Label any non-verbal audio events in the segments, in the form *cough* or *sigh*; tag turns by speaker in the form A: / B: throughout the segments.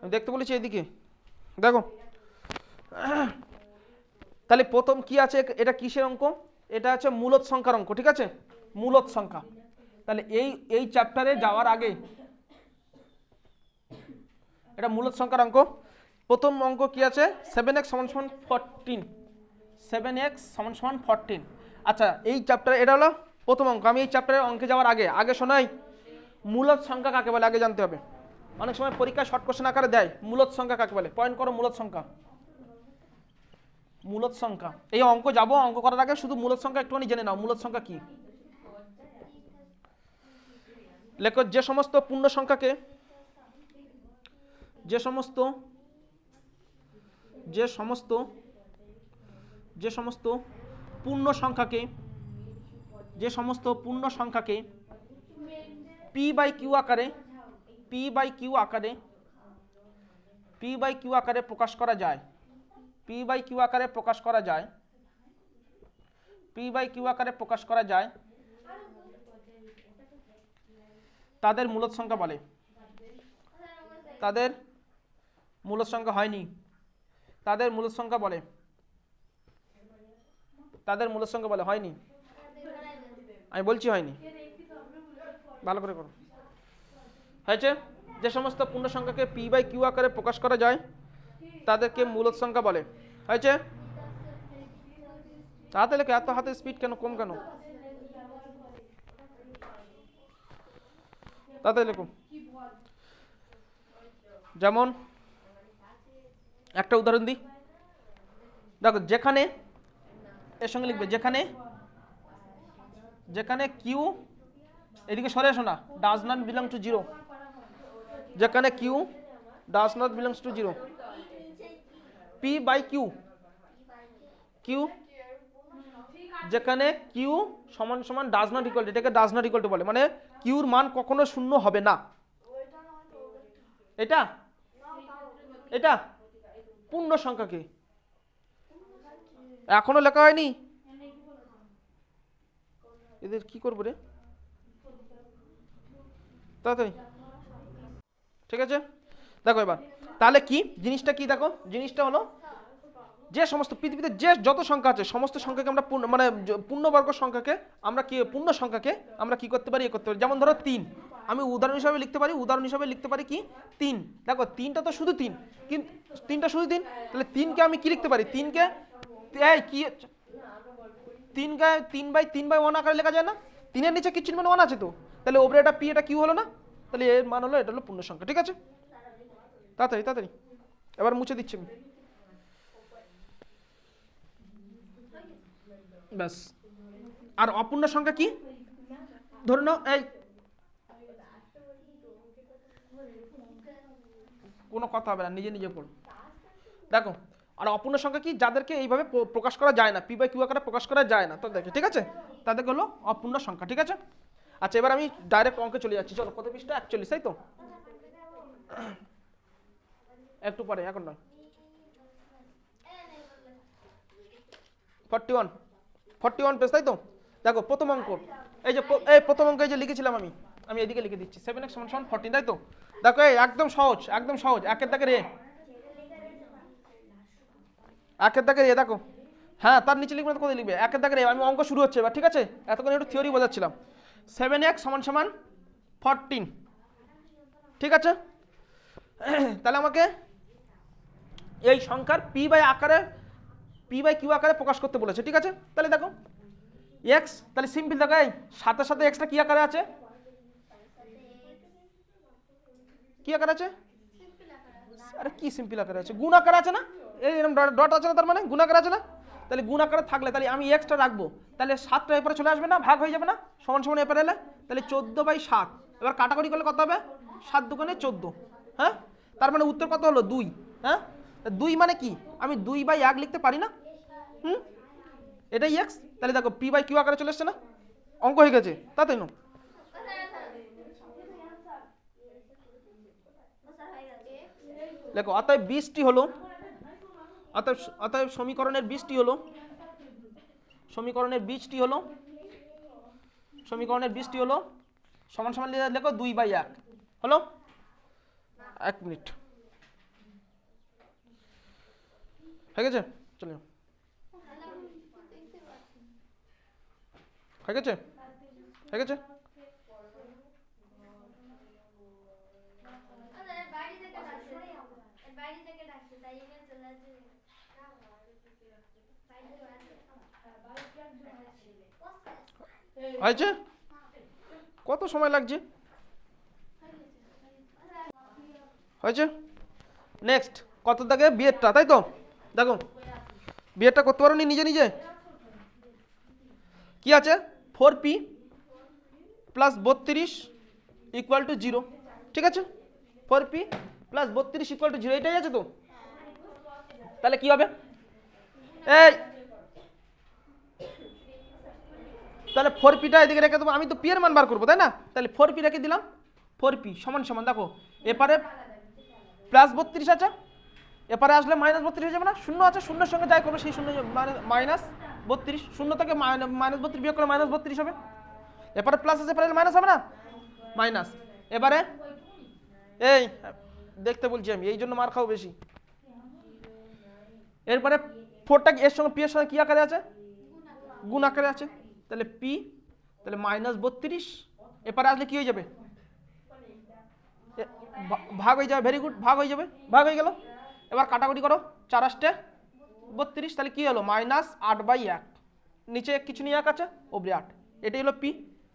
A: আমি দেখতে বলেছি এদিকে। দেখো। তাহলে প্রথম কি আছে? এটা কিসের অঙ্ক? এটা আছে মূলত সংখ্যার অঙ্ক, ঠিক আছে? মূলত সংখ্যা। তাহলে এই এই চ্যাপ্টারে যাওয়ার আগে এটা মূলত সংখ্যার অঙ্ক। প্রথম অঙ্ক কি আছে? সেভেন এক্স সমান সমান ফোরটিন সেভেন এক্স সমান সমান ফোরটিন আচ্ছা এই চ্যাপ্টারে এটা হলো প্রথম অঙ্ক। আমি এই চ্যাপ্টারের অঙ্কে যাওয়ার আগে আগে শোনাই। মূলত সংখ্যা কাকে বলে? আগে জানতে হবে। অনেক সময় পরীক্ষায় শর্ট কোশ্চেন আকারে দেয়, মূলত সংখ্যা কাকে বলে? পয়েন্ট করো মূলত সংখ্যা। মূলত সংখ্যা। এই অঙ্ক যাব, অঙ্ক করার আগে শুধু মূলত সংখ্যা একটুখানি জেনে নাও, মূলত সংখ্যা কি? লেখো, যে সমস্ত পূর্ণ সংখ্যাকে, যে সমস্ত যে সমস্ত যে সমস্ত পূর্ণ সংখ্যাকে, যে সমস্ত পূর্ণ সংখ্যাকে পি বাই কিউ আকারে পি বাই কিউ আকারে পি বাই কিউ আকারে প্রকাশ করা যায়। পি বাই কিউ আকারে প্রকাশ করা যায়। পি বাই কিউ আকারে প্রকাশ করা যায়। তাদের মূলত সংখ্যা বলে। তাদের মূলত সংখ্যা হয়নি। তাদের মূলত সংখ্যা বলে। তাদের মূলত সংখ্যা বলে হয়নি। আমি বলছি হয়নি। ভালো করে করো। হয়েছে? যে সমস্ত পূর্ণ সংখ্যাকে পি বাই কিউ আকারে প্রকাশ করা যায়, তাদেরকে মূলত সংখ্যা বলে। হয়েছে? হাতে লেখে, এত হাতে স্পিড কেন, কম কেন? তাতে লেখো। যেমন, একটা উদাহরণ দিই। দেখো, যেখানে, এর সঙ্গে লিখবে, যেখানে যেখানে কিউ এদিকে সরে এসো না does not belong to zero যেখানে q does not belongs to zero p by q q যেখানে কিউ সমান সমান ডাজ নট ইকুয়াল এটাকে ডাজ নট ইকুয়াল টু বলে। মানে কিউর মান কখনো শূন্য হবে না। এটা? এটা? পূর্ণ সংখ্যা কি? এখনও লেখা হয়নি? এদের কি করব রে? তাড়াতাড়ি। ঠিক আছে? দেখো এবার, তাহলে কি? জিনিসটা কি দেখো? জিনিসটা হলো যে সমস্ত পৃথিবীতে যে যত সংখ্যা আছে, সমস্ত সংখ্যাকে আমরা পূর্ণ মানে পূর্ণবর্গ সংখ্যাকে আমরা কি, পূর্ণ সংখ্যাকে আমরা কি করতে পারি? এ করতে পারি। যেমন ধরো তিন। আমি উদাহরণ হিসাবে লিখতে পারি, উদাহরণ হিসাবে লিখতে পারি কি? তিন। দেখো, তিনটা তো শুধু তিন। কিন্তু তিনটা শুধু তিন? তাহলে তিনকে আমি কি লিখতে পারি? তিনকে কি, তিনকে তিন বাই তিন বাই ওয়ান আকারে লেখা যায় না? তিনের নিচে কি চিহ্ন ওয়ান আছে তো? তাহলে ওপরে এটা পি এটা কিউ হলো না? তাহলে এর মান হলো, এটা হলো পূর্ণ সংখ্যা, ঠিক আছে? তাড়াতাড়ি তাড়াতাড়ি। এবার মুছে দিচ্ছি আমি। ব্যাস। আর অপূর্ণ সংখ্যা কি? ধরে নাও, এই। কোনো কথা হবে না, নিজে নিজে পড়ো। দেখো, আর অপূর্ণ সংখ্যা কি? যাদেরকে এইভাবে প্রকাশ করা যায় না পি বাই কিউ আকারে প্রকাশ করা যায় না, তাদেরকে, ঠিক আছে? তাদেরকে হলো অপূর্ণ সংখ্যা, ঠিক আছে? আচ্ছা এবার আমি ডাইরেক্ট অঙ্কে চলে যাচ্ছি। চলো কত পৃষ্ঠা একচল্লিশ, তাই তো? একটু পরে, এখন নয়। Forty one forty one page তাই তো? দেখো, প্রথম অঙ্ক। এই যে এই প্রথম অঙ্ক এই যে লিখেছিলাম আমি আমি এদিকে লিখে দিচ্ছি। সেভেন এক্স সমান সমান ফর্টিন তাই তো? দেখো, এই একদম সহজ একদম সহজ। একের দাগের এ। একের দাগের এ, দেখো। হ্যাঁ তার নিচে লিখবে কোথায় লিখবে? একের দাগের এ। আমি অঙ্ক শুরু হচ্ছে, এবার ঠিক আছে? এতক্ষণ একটু থিওরি বোঝাচ্ছিলাম। সেভেন এক্স সমান সমান ফরটিন। ঠিক আছে? *clears throat* তাহলে আমাকে এই সংখ্যার পি বাই আকারে, পি বাই কিউ আকারে প্রকাশ করতে বলেছে, ঠিক আছে? তাহলে দেখো, এক্স, তাহলে সিম্পল দেখো, এই সাথে সাথে এক্সটা কী আকারে আছে? কী আকারে আছে? আরে কি সিম্পল আকারে আছে? গুণ আকারে আছে না? এরকম ডট আছে না তার মানে? গুণ আকারে আছে না? তাহলে গুণ আকারে থাকলে তাহলে আমি এক্সটা রাখব। তাহলে সাতটা এপারে চলে আসবে না? ভাগ হয়ে যাবে না? সমান সমান এপারে এলে? তাহলে চোদ্দ বাই সাত। এবার কাটাকুটি করলে কত হবে? সাত দোকানে চোদ্দ। হ্যাঁ? তার মানে উত্তর কত হলো? দুই। হ্যাঁ? দুই মানে কি? আমি দুই বাই এক লিখতে পারি না? হুম? এটাই এক্স তাহলে দেখো পি বাই কিউ আকারে চলে এসছে না? অঙ্ক হয়ে গেছে। তাতে না। দেখো, অতএব বিশটি হলো অতএব অতএব সমীকরণের বিশটি হলো, সমীকরণের বীজটি হলো, সমীকরণের বীজটি হলো, সমান সমান লিখে দুই বাই এক। হলো? এক মিনিট। হয়ে গেছে? চলে হয়ে গেছে?
B: চলে আসছে।
A: হয়েছে কত সময় লাগছে? হয়েছে নেক্সট কত দাগে বিয়েরটা, তাই তো? দেখো, বিয়েরটা করতে পারো নিজে নিজে? কি আছে? ফোর পি প্লাস বত্রিশ ইকুয়াল টু জিরো ঠিক আছে? ফোর পি প্লাস বত্রিশ ইকুয়াল টু জিরো এটাই আছে তো? তাহলে কি হবে? এই তাহলে ফোর পিটা এদিকে রেখে দেবো, আমি তো পি এর মান বার করব, তাই না? তাহলে ফোর পি রেখে দিলাম, ফোর পি, সমান সমান, দেখো, এপারে প্লাস বত্রিশ আছে, এপারে আসলে মাইনাস বত্রিশ হয়ে যাবে না, শূন্য আছে, শূন্যের সঙ্গে যাই করবে, সেই শূন্য মাইনাস বত্রিশ, শূন্য থেকে মাইনাস বত্রিশ বিয়োগ করে মাইনাস বত্রিশ হবে। এপারে প্লাস আছে, এপারে মাইনাস হবে না? মাইনাস এবারে, এই, দেখতে বলছি আমি, এই জন্য মার খাও বেশি। এরপরে ফোরটা এর সঙ্গে পি এর সঙ্গে কি আকারে আছে? গুণ আকারে আছে। তাহলে পি তাহলে মাইনাস বত্রিশ। এপারে আসলে কি হয়ে যাবে? ভাগ হয়ে যাবে ভেরি গুড ভাগ হয়ে যাবে, ভাগ হয়ে গেল। এবার কাটাকুটি করো, চার আষ্টে বত্রিশ, তাহলে কি হলো? মাইনাস আট বাই এক। নিচে কিছু নিয়ে এক আছে ওপরে আট। এটাই হলো পি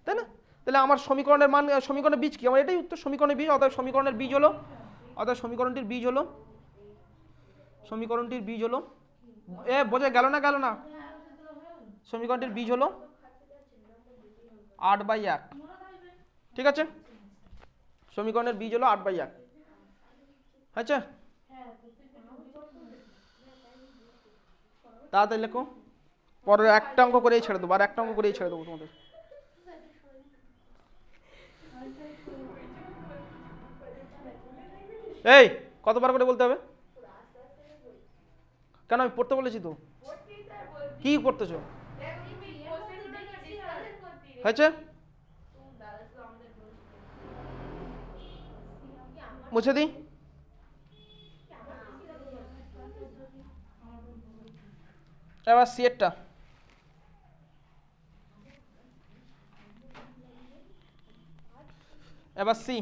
A: তাই না? তাহলে আমার সমীকরণের মান সমীকরণের বীজ কি? আমার এটাই উত্তর, সমীকরণের বীজ অর্থাৎ সমীকরণের বীজ হলো অর্থাৎ সমীকরণটির বীজ হলো, সমীকরণটির বীজ হলো, এ, বোঝা গেল না গেল না? সমীকরণটির বীজ হলো আট বাই এক। ঠিক আছে? সমীকরণের বীজ হলো আট বাই এক। হয়েছে? তাড়াতাড়ি লেখো। পরের একটা অঙ্ক করেই ছেড়ে দেবো, আর একটা অঙ্ক করেই ছেড়ে দেবো তোমাদের। এই, কতবার করে বলতে হবে? কেন আমি পড়তে বলেছি তো? কি পড়তেছো? হয়েছে? মুছে দিই? এবার সিয়েরটা এবার সি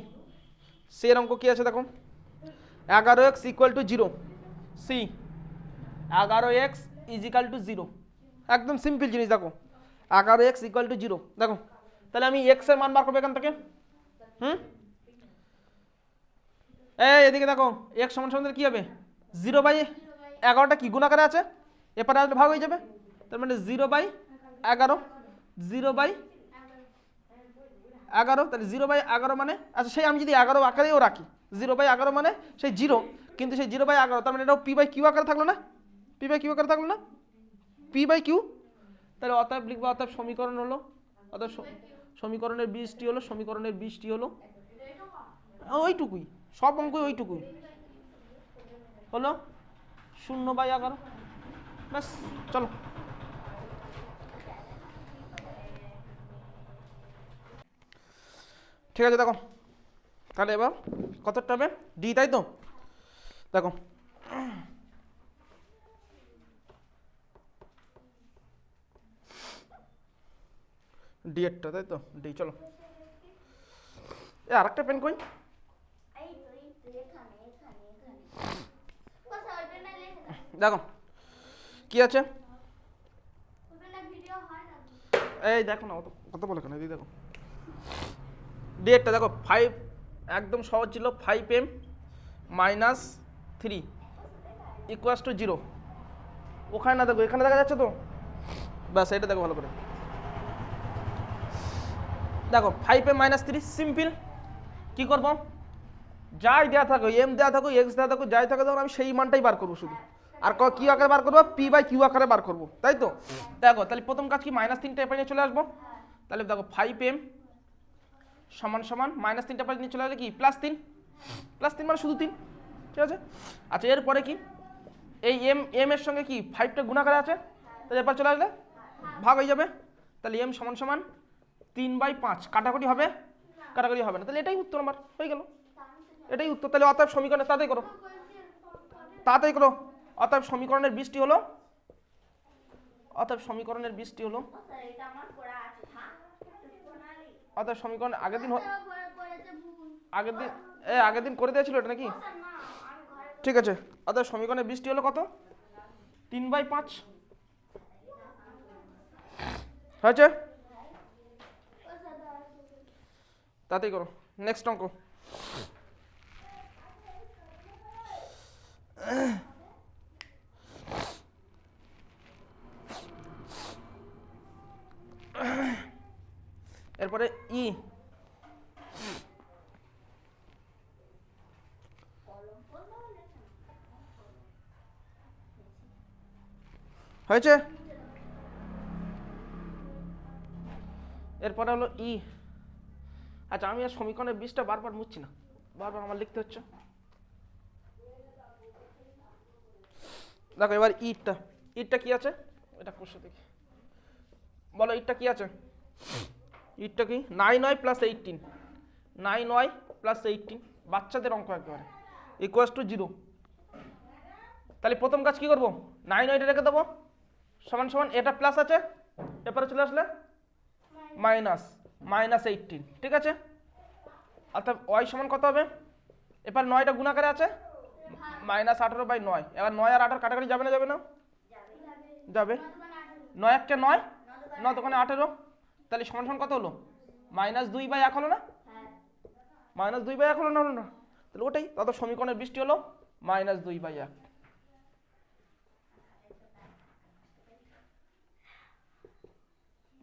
A: সি এর অঙ্ক কি আছে দেখো? এগারো এক্স ইকুয়াল টু জিরো সি এগারো এক্স ইজিক্যাল টু জিরো একদম সিম্পল জিনিস দেখো। এগারো এক্স ইকুয়াল টু জিরো দেখো, তাহলে আমি এক্সের মান বার করব এখান থেকে। হুম? এই এদিকে দেখো এক্স সমান সমান কি হবে? জিরো বাই এগারোটা কি? গুণাকারে আছে? এরপরে আসলে ভাগ হয়ে যাবে। তার মানে জিরো বাই এগারো। জিরো বাই এগারো, তাহলে জিরো বাই এগারো মানে আচ্ছা সেই আমি যদি এগারো আকারেও রাখি জিরো বাই এগারো মানে সেই জিরো কিন্তু সেই জিরো বাই এগারো, তার মানে এটাও পি বাই কিউ আকারে থাকল না? পি বাই কিউ আকারে থাকল না? পি বাই কিউ তাহলে অতএব লিখব, অতএব সমীকরণ হলো, অতএব সমীকরণের বীজটি হলো, সমীকরণের বীজটি হলো ওইটুকুই, সব অঙ্কই ওইটুকুই। হলো শূন্য বাই এগারো। ব্যাস, চলো। ঠিক আছে, দেখো। তাহলে এবার কতটা হবে? ডি তাই তো? দেখো। ডি এরটা তাই তো? ডি চলো। এ আরেকটা পেন কই? দেখো কি আছে? এই দেখো না অত কত বলে কেন? দেখো। ডেটটা দেখো ফাইভ একদম সহজ ছিল five m minus three equals to zero ওখানে না দেখো এখানে দেখা যাচ্ছে তো? ব্যাস এটা দেখো ভালো করে। দেখো ফাইভ মাইনাস থ্রি সিম্পল কী করব? যাই দেওয়া থাকো এম দেওয়া থাকো এক্স দেওয়া থাকো যাই থাকো আমি সেই মানটাই বার করব শুধু। আর ক- কি আকারে বার করব? পি বাই কিউ আকারে বার করব, তাই তো? দেখো, তাহলে প্রথম কাজ কি? মাইনাস তিনটা এপারে নিয়ে চলে আসব। তাহলে দেখো ফাইভ এম সমান সমান মাইনাস তিনটা পাশে নিয়ে চলে আসলে কি? প্লাস তিন। প্লাস তিন মানে শুধু তিন, ঠিক আছে? আচ্ছা এরপরে কি? এই এম এম এর সঙ্গে কি? ফাইভটা গুণাকারে আছে? তাহলে এরপর চলে আসলে ভাগ হয়ে যাবে। তাহলে এম সমান সমান তিন বাই পাঁচ, কাটাকুটি হবে? কাটাকুটি হবে না। তাহলে এটাই উত্তর আমার, হয়ে গেল। এটাই উত্তর। তাহলে অতএব সমীকরণে তাড়াতাড়ি করো। তাড়াতাড়ি করো। অতএব সমীকরণের বৃষ্টি হলো? অতএব সমীকরণের বৃষ্টি হলো? অতএব সমীকরণ আগের দিন আগের দিন এ, আগের দিন করে দিয়েছিল এটা নাকি? ঠিক আছে। অতএব সমীকরণের বৃষ্টি হলো কত? তিন বাই পাঁচ। হয়েছে? তাতেই করো। নেক্সট অঙ্ক। এরপরে ই। হয়েছে? এরপরে হলো ই। আচ্ছা আমি আর সমীকরণের বীজটা বারবার মুছছি না। বারবার আমার লিখতে হচ্ছে। দেখো, এবার ইটটা। ইটটা কি আছে? এটা কোষে দেখি। বলো, ইটটা কি আছে? ইটটা কি? Nine y plus eighteen nine y plus eighteen বাচ্চাদের অঙ্ক একেবারে। ইকুয়াস টু জিরো তাহলে প্রথম কাজ কি করব? নাইন ওয়াইটা রেখে দেবো। সমান সমান এটা প্লাস আছে। এরপরে চলে আসলে মাইনাস মাইনাস এইটিন ঠিক আছে? অর্থাৎ ওয়াই সমান কত হবে? এবার নয়টা গুণাকারে আছে? মাইনাস আঠারো বাই নয়। এবার নয় আর আঠারো কাটাকাটি যাবে না যাবে না? যাবে। নয় একটা নয়? নয় দোকানে আঠেরো। তাহলে সমান সমান কত হলো? মাইনাস দুই বাই এক হলো না? মাইনাস দুই বাই এক হলো না হলো না? তাহলে ওটাই। তত সমীকরণের বৃষ্টি হলো মাইনাস দুই বাই এক।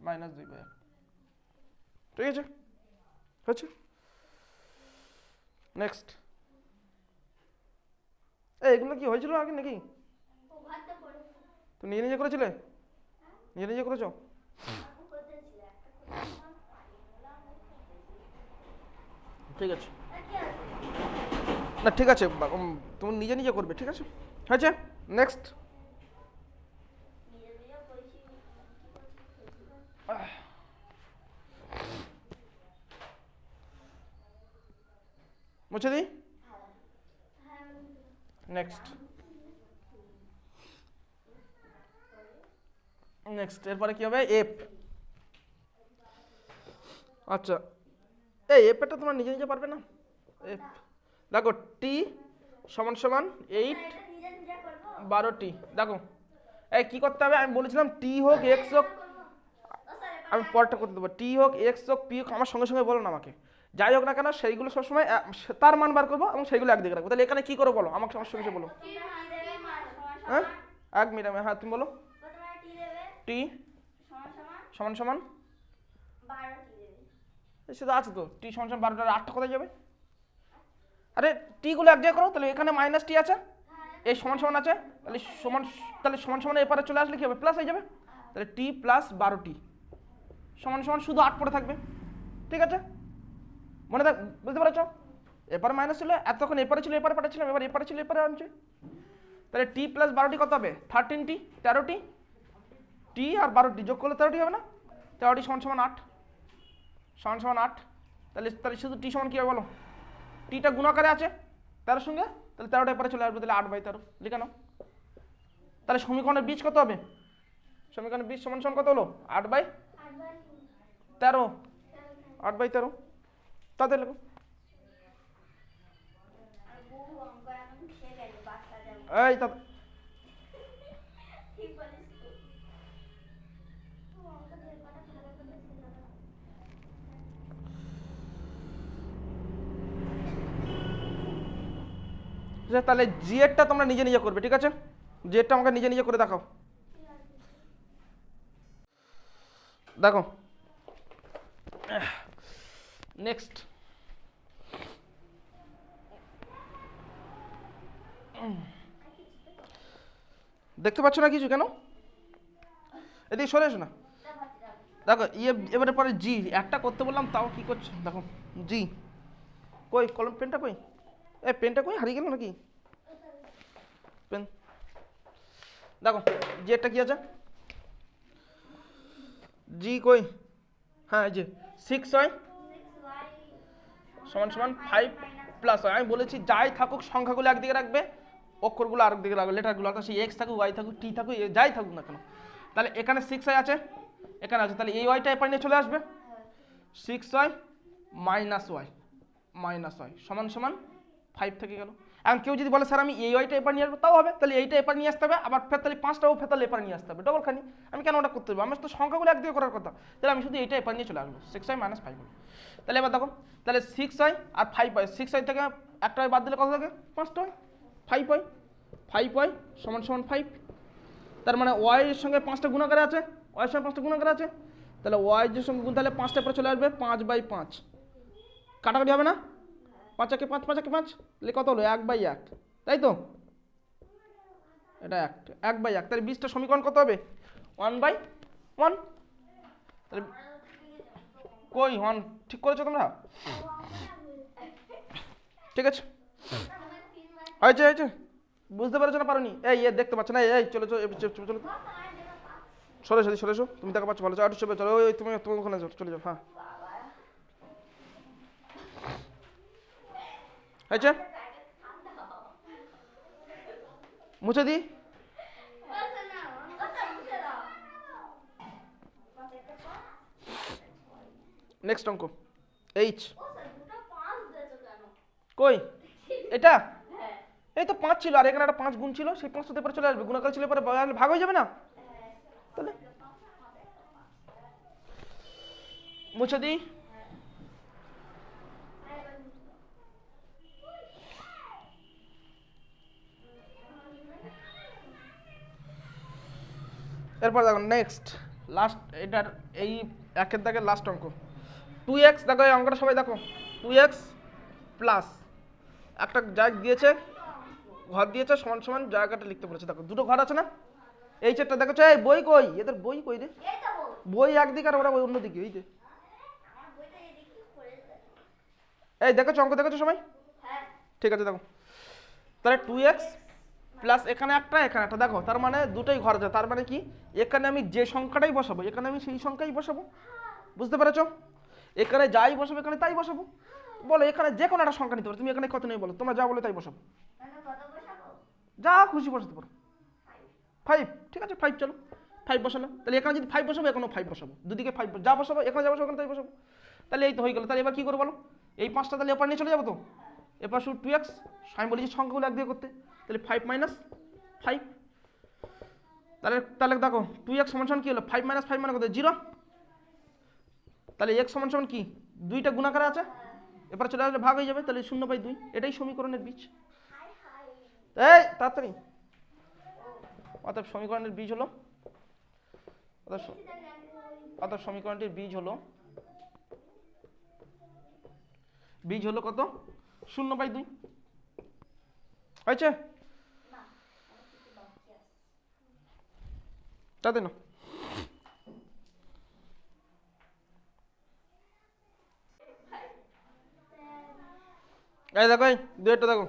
A: মাইনাস দুই বাই এক। ঠিক আছে হচ্ছে নেক্সট এই এগুলো কি হয়েছিল আগে নাকি
B: ও ভাতটা পড়েছে
A: তুমি নিজে নিজে করেছিলে নিজে নিজে করেছ
B: আপু করতেছিল একটা করলাম পারিলাম
A: ঠিক আছে
B: কি আছে
A: না ঠিক আছে বা- উম, তুমি নিজে নিজে করবে ঠিক আছে হয়েছে নেক্সট
B: নিজে নিজে করেছি
A: মুছে দিই? নেক্সট নেক্সট এরপরে কি হবে? এফ আচ্ছা এই এফটা তোমার নিজে নিজে পারবে না? এফ দেখো টি সমান সমান এইট
B: এটা নিজে নিজে করব
A: বারো টি দেখো, এই কি করতে হবে? আমি বলেছিলাম টি হোক এক্স হোক, আমি পরটা করতে দেবো। টি হোক এক্স হোক পি হোক, আমার সঙ্গে সঙ্গে বলো না আমাকে। যাই হোক না কেন, সেইগুলো সবসময় তার মান বার করব এবং সেইগুলো একদিকে রাখব। তাহলে এখানে কি করো বলো? আমাকে সঙ্গে সঙ্গে বলো। হ্যাঁ? এক মিনিট, আমি হ্যাঁ তুমি বলো।
B: টি? সমান সমান?
A: সেটা আছে তো। টি সমান সমান বারোটার আটটা কোথায় যাবে? আরে, টিগুলো এক জায়গায় করো, তাহলে এখানে মাইনাস টি আছে। এই সমান সমান আছে। তাহলে সমান তাহলে সমান সমান এপারে চলে আসলে কি হবে? প্লাস হয়ে যাবে। তাহলে টি প্লাস বারো টি। সমান সমান শুধু আট পড়ে থাকবে। ঠিক আছে? মনে থাক বুঝতে পেরেছ? এপারে মাইনাস ছিল এতক্ষণ এপারে ছিল এপারে পাঠাচ্ছিলাম এবার এপারে ছিল এপারে আনছে। তাহলে টি প্লাস বারোটি কত হবে? থার্টিন টি তেরোটি টি আর বারোটি যোগ করলে তেরোটি হবে না? তেরোটি সমান সমান আট। সমান সমান আট। তাহলে তাহলে শুধু টি সমান কী হবে বলো? টিটা গুণাকারে আছে তেরোর সঙ্গে তাহলে তেরোটা পরে চলে আসবে তাহলে আট বাই তেরো। লিখে নাও। তাহলে সমীকরণের বীজ কত হবে? সমীকরণের বীজ সমান সমান কত হলো? আট বাই তেরো। আট বাই তেরো।
B: বাচ্চাদের
A: এই আচ্ছা, তাহলে জি এরটা তোমরা নিজে নিজে করবে ঠিক আছে? জি এরটা আমাকে নিজে নিজে করে দেখাও। দেখো। নেক্সট দেখতে পাচ্ছ না কিছু কেন? এদিকে সরে এসো না। দেখো ইয়ে এবারে পরে জি, একটা করতে বললাম, তাও কি করছে? দেখো, জি। কই, কলম, পেনটা কই? এ, পেনটা কই? হারিয়ে গেল নাকি? পেন। দেখো, জি, একটা কি আছে? জি, কই? হ্যাঁ এই যে সিক্স হয়। সমান সমান ফাইভ প্লাস হয়। আমি বলেছি, যাই থাকুক, সংখ্যাগুলো একদিকে রাখবে। অক্ষরগুলো আরেক দিকে লাগবে লেটারগুলো অর্থাৎ সেই এক্স থাকুক ওয়াই থাকুক টি থাকুক যাই থাকুক না কেন। তাহলে এখানে সিক্স আই আছে, এখানে আছে, তাহলে এই ওয়াইটা এপার নিয়ে চলে আসবে। Six y minus y minus y সমান সমান ফাইভ থেকে গেল। এখন কেউ যদি বলে, স্যার, আমি এই ওয়াইটা এপার নিয়ে আসব তাও হবে। তাহলে এইটা এপার নিয়ে আসতে হবে, আবার ফের তাহলে পাঁচটাও ফের তাহলে এপার নিয়ে আসতে হবে। ডবল খানি। আমি কেন ওটা করতে হবে আমার তো সংখ্যাগুলো একদিকে করার কথা। তাহলে আমি শুধু এইটা এপার নিয়ে চলে আসব। সিক্স ওয়াই মাইনাস ফাইভ তাহলে এবার দেখো, তাহলে সিক্স ওয়াই আর ফাইভ ওয়াই সিক্স ওয়াই থেকে একটা বাদ দিলে কত থাকে? পাঁচটা y five y five y সমান সমান ফাইভ তার মানে ওয়াই এর সঙ্গে পাঁচটা গুণাকার আছে ওয়াই এর সঙ্গে পাঁচটা গুণাকার আছে, তাহলে ওয়াই এর সঙ্গে গুণ, তাহলে পাঁচটা পরে চলে আসবে পাঁচ বাই পাঁচ। কাটাকাটি হবে না? পাঁচ একে পাঁচ পাঁচ একে পাঁচ, তাহলে কত হলো? এক বাই এক, তাই তো? এটা এক এক বাই এক, তাহলে বিশটা সমীকরণ কত হবে? ওয়ান বাই ওয়ান তাহলে কই ওয়ান ঠিক করেছ তোমরা? ঠিক আছে? হয়েছে হয়েছে। বুঝতে পেরেছ না পারোনি? এই এ দেখতে পাচ্ছ না? এই, চলে চলো চলো সরে সরে সরে তুমি দেখা পাচ্ছ ভালো। চলো চলো চলো ওই তুমি তুমি ওখানে চলে যাও হ্যাঁ। হয়েছে? মুছে দি। নেক্সট অঙ্ক। এইচ কই? এটা? এই তো পাঁচ ছিল, আর এখানে একটা পাঁচ গুণ ছিল, সেই পাঁচটাতে পরে চলে আসবে। গুণাকার ছিল পরে ভাগ হয়ে যাবে না? তাহলে? মুছে দিই। এরপর দেখো নেক্সট লাস্ট এটার এই একের দাগের লাস্ট অঙ্ক। টু এক্স দেখো এই অঙ্কটা সবাই দেখো। টু এক্স প্লাস একটা জায়গা দিয়েছে ঘর দিয়েছে সমান সমান জায়গাটা লিখতে বলেছে। দেখো দুটো ঘর আছে না? এই চারটা দেখো এই বই কই? এদের বই কই রে? বই একদিকে আর ওরা ওই অন্যদিকে এই যে। এই দেখেছ অঙ্ক দেখেছ সবাই?
B: হ্যাঁ।
A: ঠিক আছে দেখো। তাহলে টু এক্স প্লাস এখানে একটা এখানে একটা। দেখো তার মানে দুটোই ঘর আছে। তার মানে কি? এখানে আমি যে সংখ্যাটাই বসাবো এখানে আমি সেই সংখ্যাই বসাবো। বুঝতে পেরেছ? এখানে যাই বসাবো এখানে তাই বসাবো। বলো এখানে যে কোনো একটা সংখ্যা নিতে পারো। তুমি এখানে কত নেই বলো? তোমরা যা বলো তাই বসাবো। যা খুশি বসাতে পারো ফাইভ ঠিক আছে? ফাইভ চলো। ফাইভ বসালো তাহলে এখানে যদি ফাইভ বসাবো, এখানেও ফাইভ বসাবো। দুদিকে ফাইভ যা বসাবো, এখানে যা বসাবো, এখানে তাই বসাবো। তাহলে এই তো হয়ে গেলো। তাহলে এবার কী করব বলো? এই পাঁচটা তাহলে এপার নিয়ে চলে যাব তো? এপার শুধু টু এক্স আমি বলেছি সংখ্যাগুলো এক দিয়ে করতে। তাহলে ফাইভ মাইনাস ফাইভ তাহলে তাহলে দেখো টু এক্স সমান সমান কী হলো? ফাইভ মাইনাস ফাইভ মানে কত? জিরো তাহলে এক্স সমান সমান কি? দুইটা গুণাকারে আছে। এবার চলে আসলে ভাগ হয়ে যাবে। তাহলে শূন্য বাই দুই। এটাই সমীকরণের বীজ। এই, তাড়াতাড়ি। অতএব সমীকরণের বীজ হলো স- সমীকরণটির বীজ হলো বীজ হলো কত? শূন্য বাই দুই। হয়েছে? তাতে না এই দেখো দুইটা দেখো।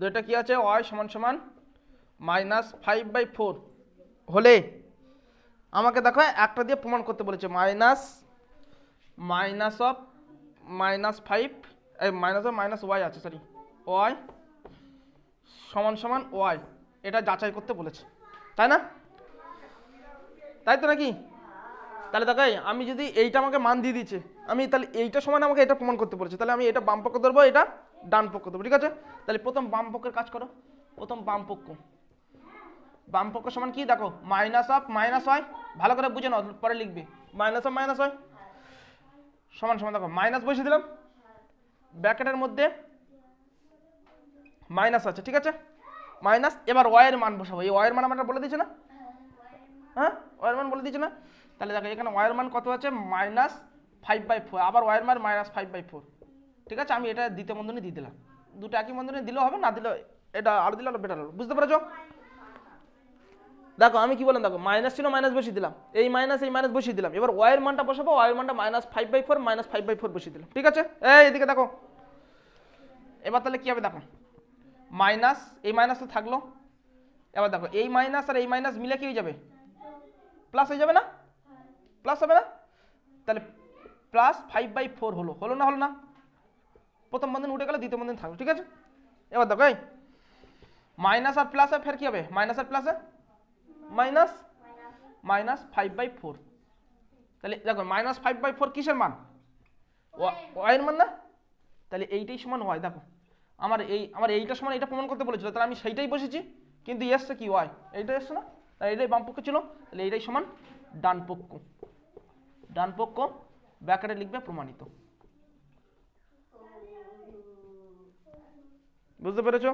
A: দুইটা কি আছে? ওয়াই সমান সমান মাইনাস ফাইভ বাই ফোর। হলে আমাকে দেখো, একটা দিয়ে প্রমাণ করতে বলেছে, minus minus of, minus five minus of, minus y আছে সরি ওয়াই সমান সমান ওয়াই। এটা যাচাই করতে বলেছে, তাই না? তাই তো নাকি? তাহলে দেখাই আমি যদি এইটা আমাকে মান দিয়ে দিচ্ছে আমি তাহলে এইটা সমান আমাকে এটা প্রমাণ করতে বলেছে, তাহলে আমি এটা বাম ধরবো, এটা ডান পক্ষ ধরবো ঠিক আছে? তাহলে প্রথম বাম পক্ষের কাজ করো। প্রথম বাম পক্ষ। বাম পক্ষ সমান কি? দেখো মাইনাস অফ মাইনাস হয় ভালো করে বুঝে নাও, পরে লিখবে। মাইনাস অফ মাইনাস হয় সমান সমান, দেখো মাইনাস বসিয়ে দিলাম। ব্র্যাকেটের মধ্যে মাইনাস আছে, ঠিক আছে? মাইনাস এবার ওয়ের মান বসাবো। এই ওয়ের মান আমরা বলে দিয়েছে না? হ্যাঁ? ওয়ের মান বলে দিয়েছে না? তাহলে দেখো, এখানে ওয়ের মান কত আছে? মাইনাস ফাইভ বাই ফোর আবার ওয়ের মান মাইনাস ফাইভ বাই ফোর ঠিক আছে, আমি এটা দ্বিতীয় বন্ধনী দিয়ে দিলাম। দুটো একই বন্ধনী দিলেও হবে, না দিলেও এটা আরও দিলে আরও বেটার হবে। বুঝতে পেরেছ? দেখো, আমি কি বললাম, দেখো মাইনাস ছিল মাইনাস বসিয়ে দিলাম। এই মাইনাস এই মাইনাস বসিয়ে দিলাম। এবার ওয়াইয়ের মানটা বসাবো ওয়াইয়ের মানটা minus five by four minus five by four বসিয়ে দিলাম। ঠিক আছে? এই এদিকে দেখো। এবার তাহলে কি হবে, দেখো? মাইনাস এই মাইনাস তো থাকল। এবার দেখো, এই মাইনাস আর এই মাইনাস মিলে কি হয়ে যাবে? প্লাস হয়ে যাবে না? প্লাস হবে না? তাহলে প্লাস ফাইভ বাই ফোর হলো। হলো না হলো না? প্রথম বন্ধন উঠে গেলে, দ্বিতীয় বন্ধন থাকল, ঠিক আছে? এবার দেখো মাইনাস আর প্লাসে ফের কি হবে? মাইনাস আর প্লাসে minus
B: minus
A: five by four তাহলে দেখো মাইনাস ফাইভ বাই ফোর কিসের মান? ওয়াইয়ের মান না? তাহলে এইটাই সমান ওয়াই, দেখো। আমার এই, আমার এইটা সমান এটা প্রমাণ করতে বলেছিল, তাহলে আমি সেইটাই বসেছি, কিন্তু এসছে কি ওয়াই? এইটা এসছে না? তাহলে এইটাই বাম পক্ষ ছিল, তাহলে এইটাই সমান ডান পক্ষ। ডান পক্ষ ব্যাকেটে লিখবে প্রমাণিত। বুঝতে পেরেছো